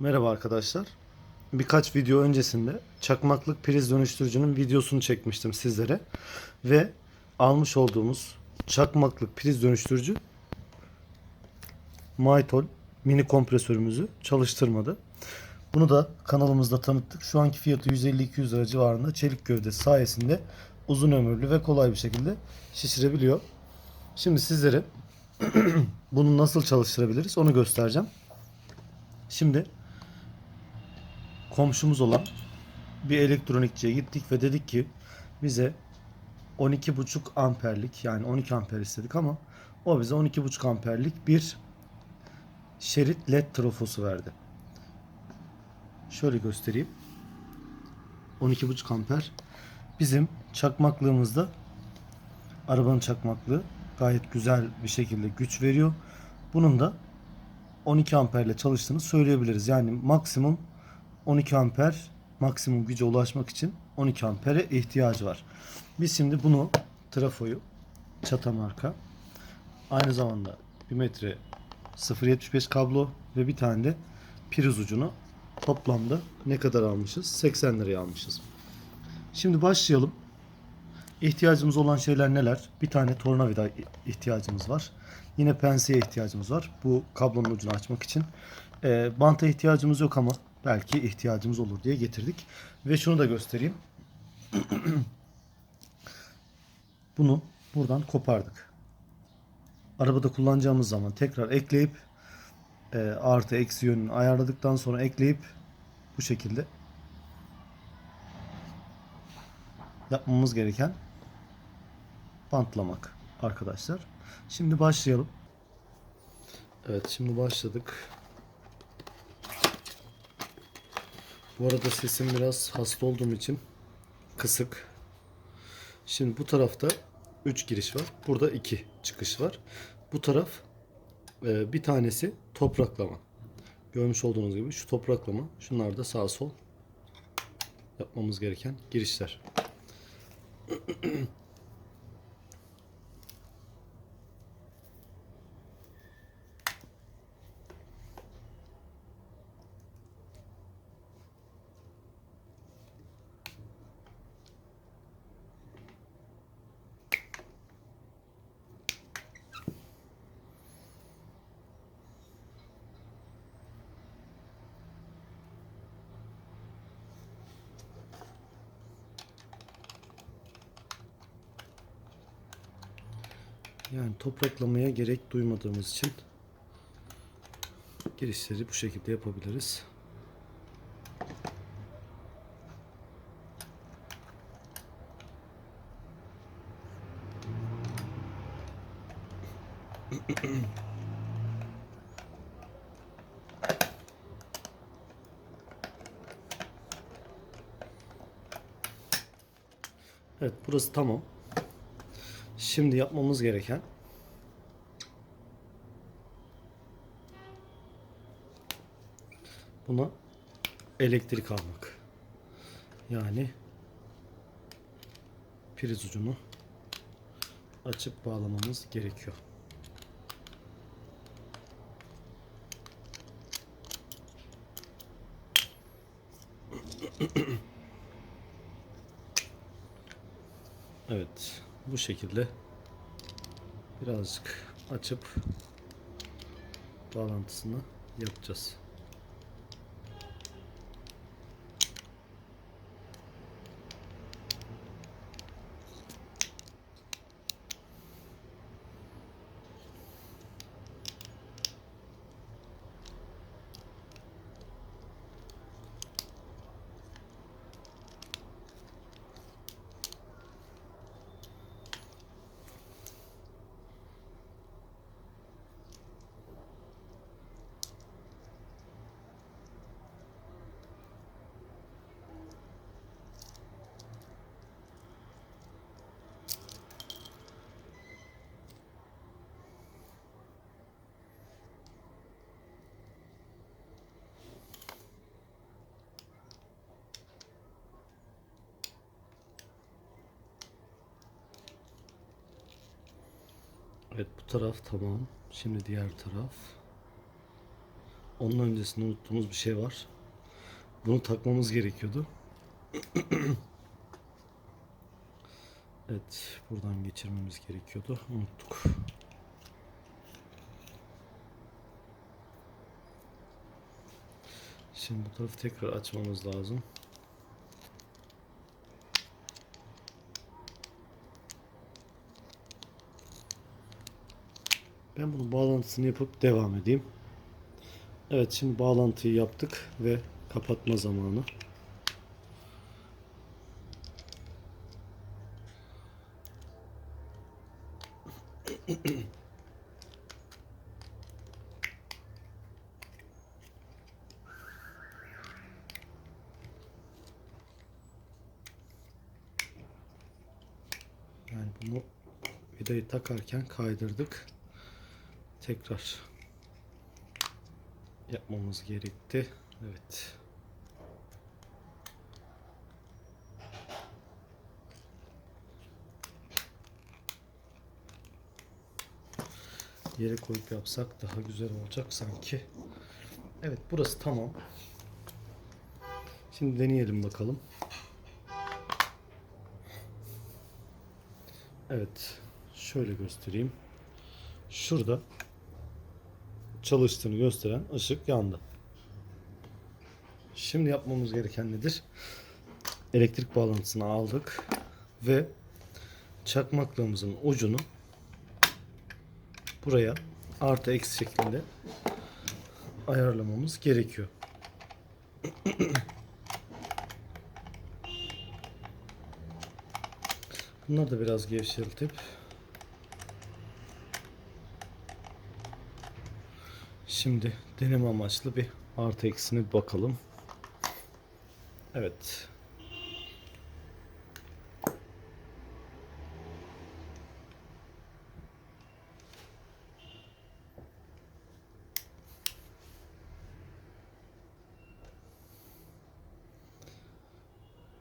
Merhaba arkadaşlar. Birkaç video öncesinde çakmaklık priz dönüştürücünün videosunu çekmiştim sizlere. Ve almış olduğumuz çakmaklık priz dönüştürücü Maytol mini kompresörümüzü çalıştırmadı. Bunu da kanalımızda tanıttık. Şu anki fiyatı 150-200 lira civarında çelik gövdesi sayesinde uzun ömürlü ve kolay bir şekilde şişirebiliyor. Şimdi sizlere bunu nasıl çalıştırabiliriz onu göstereceğim. Şimdi komşumuz olan bir elektronikçiye gittik ve dedik ki bize 12,5 amperlik yani 12 amper istedik ama o bize 12,5 amperlik bir şerit led trafosu verdi. Şöyle göstereyim. 12,5 amper bizim çakmaklığımızda arabanın çakmaklığı gayet güzel bir şekilde güç veriyor. Bunun da 12 amperle çalıştığını söyleyebiliriz. Yani maksimum 12 amper maksimum güce ulaşmak için 12 ampere ihtiyacı var. Biz şimdi bunu trafoyu çata marka aynı zamanda 1 metre 0.75 kablo ve bir tane de priz ucunu toplamda ne kadar almışız? 80 liraya almışız. Şimdi başlayalım. İhtiyacımız olan şeyler neler? Bir tane tornavida ihtiyacımız var. Yine penseye ihtiyacımız var. Bu kablonun ucunu açmak için. Ee, banta ihtiyacımız yok ama belki ihtiyacımız olur diye getirdik. Ve şunu da göstereyim. Bunu buradan kopardık. Arabada kullanacağımız zaman tekrar ekleyip e, artı eksi yönünü ayarladıktan sonra ekleyip bu şekilde yapmamız gereken bantlamak arkadaşlar. Şimdi başlayalım. Evet şimdi başladık. Bu arada sesim biraz hasta olduğum için kısık. Şimdi bu tarafta 3 giriş var. Burada 2 çıkış var. Bu taraf e, bir tanesi topraklama. Görmüş olduğunuz gibi şu topraklama. Şunlar da sağ sol yapmamız gereken girişler. Yani topraklamaya gerek duymadığımız için girişleri bu şekilde yapabiliriz. Evet burası tamam. Şimdi yapmamız gereken buna elektrik almak. Yani priz ucunu açıp bağlamamız gerekiyor. Evet, bu şekilde birazcık açıp bağlantısını yapacağız. Evet bu taraf tamam. Şimdi diğer taraf. onun öncesinde unuttuğumuz bir şey var. Bunu takmamız gerekiyordu. evet, buradan geçirmemiz gerekiyordu. Unuttuk. Şimdi bu tarafı tekrar açmamız lazım. Ben bunun bağlantısını yapıp devam edeyim. Evet şimdi bağlantıyı yaptık ve kapatma zamanı. Yani bunu vidayı takarken kaydırdık. Tekrar yapmamız gerekti. Evet. Yere koyup yapsak daha güzel olacak sanki. Evet burası tamam. Şimdi deneyelim bakalım. Evet. Şöyle göstereyim. Şurada çalıştığını gösteren ışık yandı. Şimdi yapmamız gereken nedir? Elektrik bağlantısını aldık ve çakmaklığımızın ucunu buraya artı eksi şeklinde ayarlamamız gerekiyor. Bunları da biraz gevşetip Şimdi deneme amaçlı bir artı eksine bir bakalım. Evet.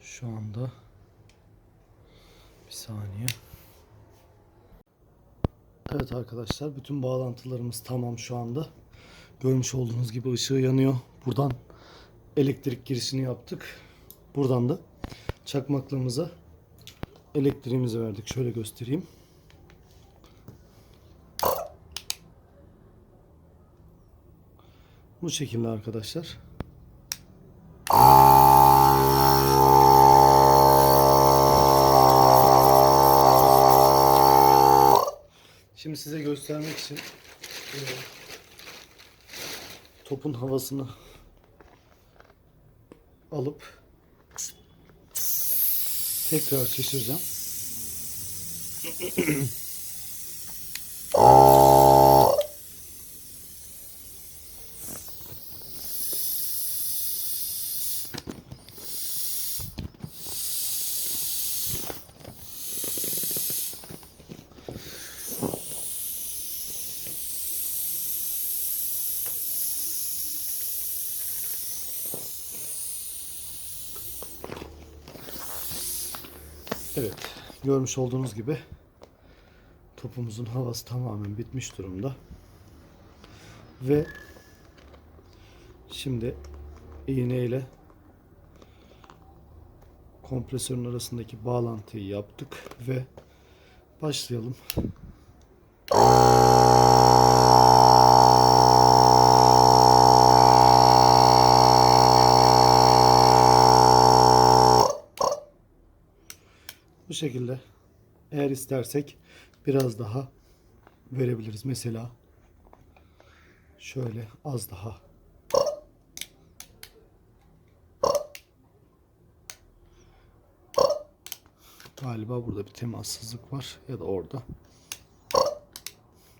Şu anda bir saniye. Evet arkadaşlar bütün bağlantılarımız tamam şu anda. Görmüş olduğunuz gibi ışığı yanıyor. Buradan elektrik girişini yaptık. Buradan da çakmaklığımıza elektriğimizi verdik. Şöyle göstereyim. Bu şekilde arkadaşlar. Şimdi size göstermek için e, topun havasını alıp tekrar şişireceğim. Evet, görmüş olduğunuz gibi topumuzun havası tamamen bitmiş durumda. Ve şimdi iğne ile kompresörün arasındaki bağlantıyı yaptık ve başlayalım. Şekilde eğer istersek biraz daha verebiliriz. Mesela şöyle az daha Galiba burada bir temassızlık var ya da orada.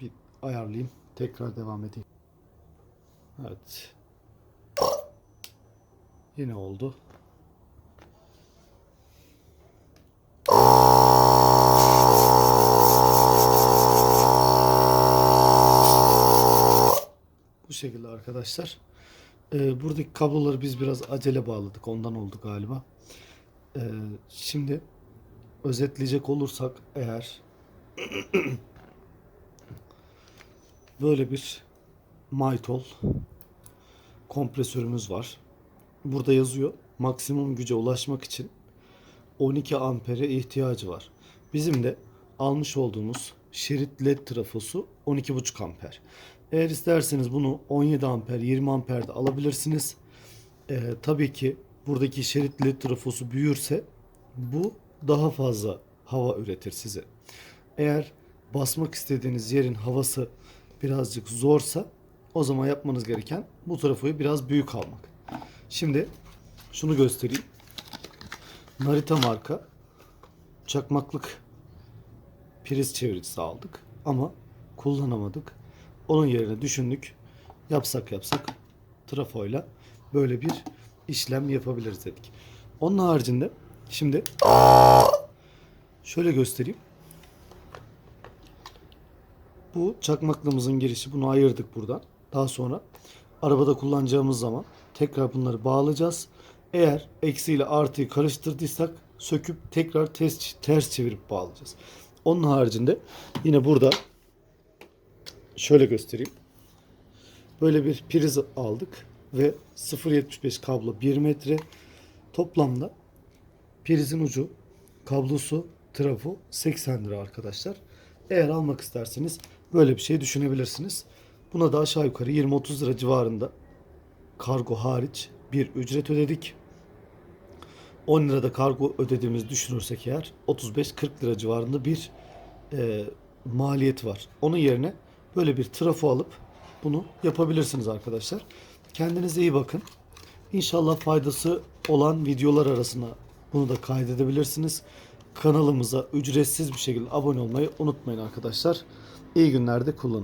Bir ayarlayayım. Tekrar devam edeyim. Evet. Yine oldu. Şekilde arkadaşlar. Ee, buradaki kabloları biz biraz acele bağladık. Ondan oldu galiba. Ee, şimdi özetleyecek olursak eğer böyle bir maytol kompresörümüz var. Burada yazıyor maksimum güce ulaşmak için 12 ampere ihtiyacı var. Bizim de almış olduğumuz şerit led trafosu 12,5 amper. Eğer isterseniz bunu 17 amper 20 amperde alabilirsiniz. Ee, tabii ki buradaki şerit led trafosu büyürse bu daha fazla hava üretir size. Eğer basmak istediğiniz yerin havası birazcık zorsa o zaman yapmanız gereken bu trafoyu biraz büyük almak. Şimdi şunu göstereyim. Narita marka çakmaklık priz çeviricisi aldık ama kullanamadık. Onun yerine düşündük. Yapsak yapsak trafoyla böyle bir işlem yapabiliriz dedik. Onun haricinde şimdi şöyle göstereyim. Bu çakmaklığımızın girişi. Bunu ayırdık buradan. Daha sonra arabada kullanacağımız zaman tekrar bunları bağlayacağız. Eğer eksi ile artıyı karıştırdıysak söküp tekrar ters, ters çevirip bağlayacağız. Onun haricinde yine burada şöyle göstereyim. Böyle bir priz aldık ve 0.75 kablo 1 metre. Toplamda prizin ucu, kablosu, trafo 80 lira arkadaşlar. Eğer almak isterseniz böyle bir şey düşünebilirsiniz. Buna da aşağı yukarı 20-30 lira civarında kargo hariç bir ücret ödedik. 10 lirada kargo ödediğimizi düşünürsek eğer 35-40 lira civarında bir e, maliyet var. Onun yerine böyle bir trafo alıp bunu yapabilirsiniz arkadaşlar. Kendinize iyi bakın. İnşallah faydası olan videolar arasına bunu da kaydedebilirsiniz. Kanalımıza ücretsiz bir şekilde abone olmayı unutmayın arkadaşlar. İyi günlerde kullanın.